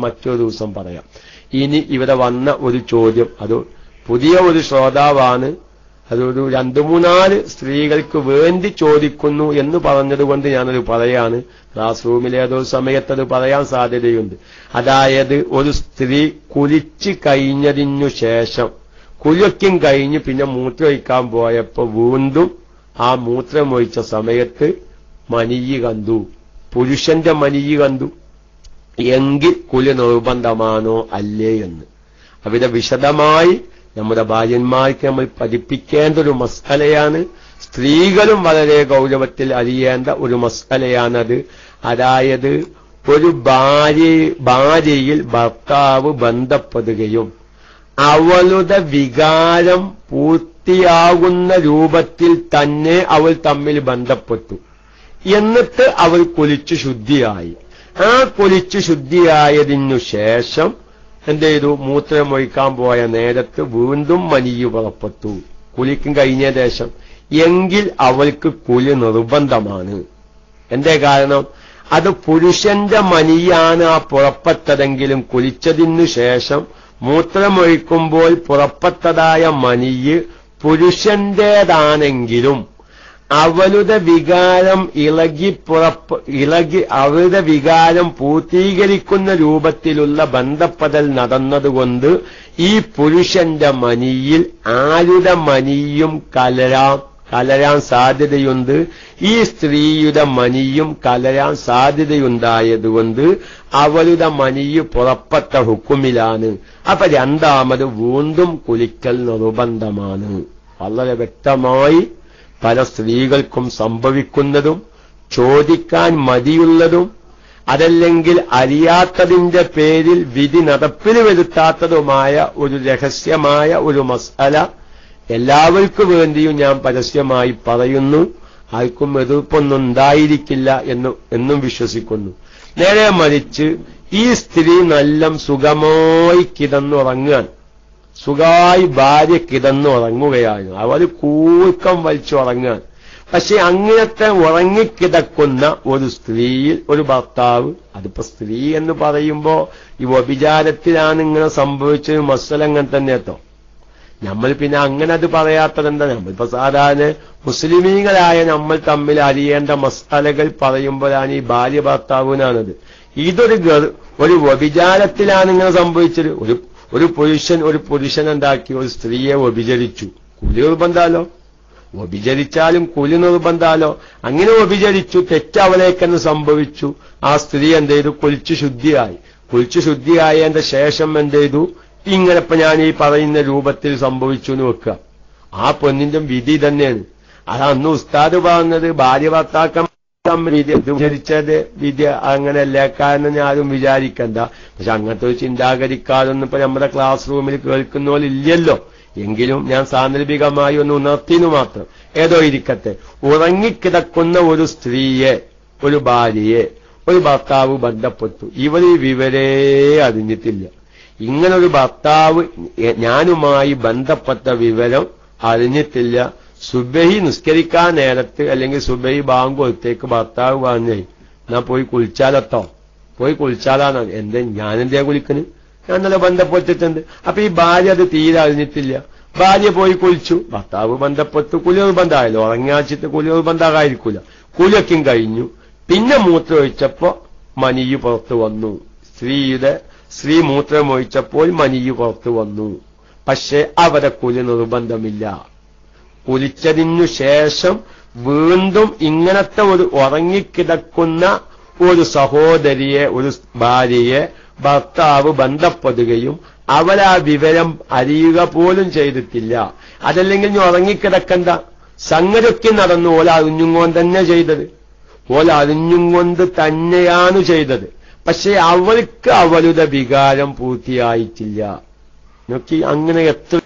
മറ്റൊരു ദിവസം പറയാം. ഇനി ഇവിടെ വന്ന ഒരു ചോദ്യം. അത് പുതിയ ഒരു ശ്രോതാവാണ്. അതൊരു രണ്ടു മൂന്നാൽ സ്ത്രീകൾക്ക് വേണ്ടി ചോദിക്കുന്നു എന്ന് പറഞ്ഞതുകൊണ്ട് ഞാനത് പറയാണ്. ക്ലാസ് റൂമിൽ സമയത്ത് അത് പറയാൻ സാധ്യതയുണ്ട്. അതായത് ഒരു സ്ത്രീ കുലിച്ച് കഴിഞ്ഞതിനു ശേഷം കുലിക്കും കഴിഞ്ഞ് പിന്നെ മൂത്രമൊഴിക്കാൻ പോയപ്പോ വീണ്ടും ആ മൂത്രമൊഴിച്ച സമയത്ത് മനിയ് കണ്ടു. പുരുഷന്റെ മനിയ് കണ്ടു. എങ്കിൽ കുലി നിർബന്ധമാണോ? അല്ലേ എന്ന്. അവിടെ വിശദമായി നമ്മുടെ ഭാര്യന്മാർക്ക് നമ്മൾ പഠിപ്പിക്കേണ്ട ഒരു മസ്കലയാണ്. സ്ത്രീകളും വളരെ ഗൗരവത്തിൽ അറിയേണ്ട ഒരു മസ്കലയാണത്. അതായത് ഒരു ഭാര്യ ഭാര്യയിൽ ഭർത്താവ് ബന്ധപ്പെടുകയും അവളുടെ വികാരം പൂർത്തിയാകുന്ന രൂപത്തിൽ തന്നെ അവൾ തമ്മിൽ ബന്ധപ്പെട്ടു. എന്നിട്ട് അവൾ കുലിച്ചു ശുദ്ധിയായി. ആ കുലിച്ചു ശുദ്ധിയായതിനു ശേഷം എന്ത് ചെയ്തു മൂത്രമൊഴിക്കാൻ പോയ നേരത്ത് വീണ്ടും മനിയു പുറപ്പെട്ടു. കുലിക്കും കഴിഞ്ഞ ദേശം എങ്കിൽ അവൾക്ക് കുലി നിർബന്ധമാണ്. എന്തേ കാരണം? അത് പുരുഷന്റെ മനിയാണ് ആ പുറപ്പെട്ടതെങ്കിലും കുലിച്ചതിനു ശേഷം മൂത്രമൊഴിക്കുമ്പോൾ പുറപ്പെട്ടതായ മനിയ് പുരുഷന്റേതാണെങ്കിലും അവളുടെ വികാരം ഇളകി പുറപ്പ് ഇളകി അവരുടെ വികാരം പൂർത്തീകരിക്കുന്ന രൂപത്തിലുള്ള ബന്ധപ്പെടൽ നടന്നതുകൊണ്ട് ഈ പുരുഷന്റെ മനിയിൽ ആരുടെ മനിയും കലരാം കലരാൻ സാധ്യതയുണ്ട്? ഈ സ്ത്രീയുടെ മനിയും കലരാൻ സാധ്യതയുണ്ടായതുകൊണ്ട് അവളുടെ മനിയ് പുറപ്പെട്ട ഹുക്കുമിലാണ്. അപ്പൊ രണ്ടാമത് വീണ്ടും കുലിക്കൽ നിർബന്ധമാണ്. വളരെ വ്യക്തമായി പല സ്ത്രീകൾക്കും സംഭവിക്കുന്നതും ചോദിക്കാൻ മതിയുള്ളതും അതല്ലെങ്കിൽ അറിയാത്തതിന്റെ പേരിൽ വിധി നടപ്പിൽ വരുത്താത്തതുമായ ഒരു രഹസ്യമായ ഒരു മസാല എല്ലാവർക്കും വേണ്ടിയും ഞാൻ പരസ്യമായി പറയുന്നു. ആർക്കും എതിർപ്പൊന്നും ഉണ്ടായിരിക്കില്ല എന്ന് എന്നും വിശ്വസിക്കുന്നു. നേരെ മറിച്ച് ഈ സ്ത്രീ നല്ല സുഖമായി കിടന്നുറങ്ങാൻ സുഖമായി ഭാര്യ കിടന്നുറങ്ങുകയാണ് അവർ വലിച്ചു വലിച്ചുറങ്ങാൻ പക്ഷെ അങ്ങനത്തെ ഉറങ്ങിക്കിടക്കുന്ന ഒരു സ്ത്രീയിൽ ഒരു ഭർത്താവ് അതിപ്പോ സ്ത്രീ എന്ന് പറയുമ്പോ ഈ വ്യഭിചാരത്തിലാണ് ഇങ്ങനെ സംഭവിച്ചത് മസ്സലങ്ങൾ തന്നെ എത്തോ നമ്മൾ പിന്നെ അങ്ങനെ അത് പറയാത്തതെന്താ നമ്മളിപ്പോ സാധാരണ മുസ്ലിമീങ്ങളായ നമ്മൾ തമ്മിൽ അറിയേണ്ട മസാലകൾ പറയുമ്പോഴാണ് ഈ ഭാര്യ ഭർത്താവിനാണത്. ഇതൊരു ഒരു വ്യഭിചാരത്തിലാണ് ഇങ്ങനെ സംഭവിച്ചത്. ഒരു ഒരു പുരുഷൻ ഒരു പുരുഷൻ എന്താക്കി ഒരു സ്ത്രീയെ വ്യഭിചരിച്ചു. കുലി നിർബന്ധാലോ? വ്യഭിചരിച്ചാലും കുലി നിർബന്ധാലോ? അങ്ങനെ വ്യഭിചരിച്ചു തെറ്റവലേക്കെന്ന് സംഭവിച്ചു. ആ സ്ത്രീ എന്ത് ചെയ്തു കുലിച്ചു ശുദ്ധിയായി. കുലിച്ചു ശുദ്ധിയായതിന്റെ ശേഷം എന്ത് ചെയ്തു ഇങ്ങനെ ഇപ്പൊ ഞാൻ ഈ പറയുന്ന രൂപത്തിൽ സംഭവിച്ചു എന്ന് വെക്കുക. ആ പെണ്ണിന്റെ വിധി തന്നെയാണ് അത് അന്ന് ഉസ്താദ് പറഞ്ഞത് ഭാര്യ ഭർത്താക്കം വിധി വിചരിച്ചത് വിധി അങ്ങനെയല്ല. കാരണം ആരും വിചാരിക്കണ്ട. പക്ഷെ അങ്ങനത്തെ ഒരു ചിന്താകരിക്കാതൊന്നും ഇപ്പൊ നമ്മുടെ ക്ലാസ് റൂമിൽ കേൾക്കുന്ന പോലെ ഇല്ലല്ലോ. എങ്കിലും ഞാൻ സാന്ദർഭികമായി ഒന്ന് ഉണർത്തിനു മാത്രം. ഏതോ ഇരിക്കട്ടെ. ഉറങ്ങിക്കിടക്കുന്ന ഒരു സ്ത്രീയെ ഒരു ഭാര്യയെ ഒരു ഭർത്താവ് ബന്ധപ്പെട്ടു. ഇവർ ഈ വിവരേ അറിഞ്ഞിട്ടില്ല. ഇങ്ങനൊരു ഭർത്താവ് ഞാനുമായി ബന്ധപ്പെട്ട വിവരം അറിഞ്ഞിട്ടില്ല. സുബഹി നിസ്കരിക്കാൻ നേരത്ത് അല്ലെങ്കിൽ സുബഹി ബാങ്കൊത്തേക്ക് ഭർത്താവ് പറഞ്ഞേ എന്നാ പോയി കുളിച്ചാലത്തോ? പോയി കുളിച്ചാലാണ്? എന്റെ ഞാനെന്തേ കുളിക്കണ് ഞാൻ നല്ല ബന്ധപ്പെട്ടിട്ടുണ്ട്. അപ്പൊ ഈ ഭാര്യ അത് തീരെ അറിഞ്ഞിട്ടില്ല. ഭാര്യ പോയി കുളിച്ചു. ഭർത്താവ് ബന്ധപ്പെട്ട് കുലി നിർബന്ധമായല്ലോ. ഉറങ്ങാച്ചിട്ട് കുലി നിർബന്ധമായിരിക്കൂല കുലിയൊക്കെയും കഴിഞ്ഞു. പിന്നെ മൂത്രമൊഴിച്ചപ്പോ മനിയു പുറത്തു വന്നു. സ്ത്രീയുടെ സ്ത്രീ മൂത്രമൊഴിച്ചപ്പോൾ മനിയു പുറത്തു വന്നു. പക്ഷെ അവരെ കുലി നിർബന്ധമില്ല. കുലിച്ചതിനു ശേഷം വീണ്ടും ഇങ്ങനത്തെ ഒരു ഉറങ്ങിക്കിടക്കുന്ന ഒരു സഹോദരിയെ ഒരു ഭാര്യയെ ഭർത്താവ് ബന്ധപ്പെടുകയും അവരാ വിവരം അറിയുക പോലും ചെയ്തിട്ടില്ല. അതല്ലെങ്കിൽ ഞാൻ ഉറങ്ങിക്കിടക്കണ്ട. സംഗതിയൊക്കെ നടന്നു. ഓല അറിഞ്ഞും കൊണ്ട് തന്നെ ചെയ്തത്. ഓല അറിഞ്ഞും കൊണ്ട് തന്നെയാണ് ചെയ്തത്. പക്ഷെ അവൾക്ക് അവളുടെ വികാരം പൂർത്തിയായിട്ടില്ല. നോക്കി അങ്ങനെ എത്ര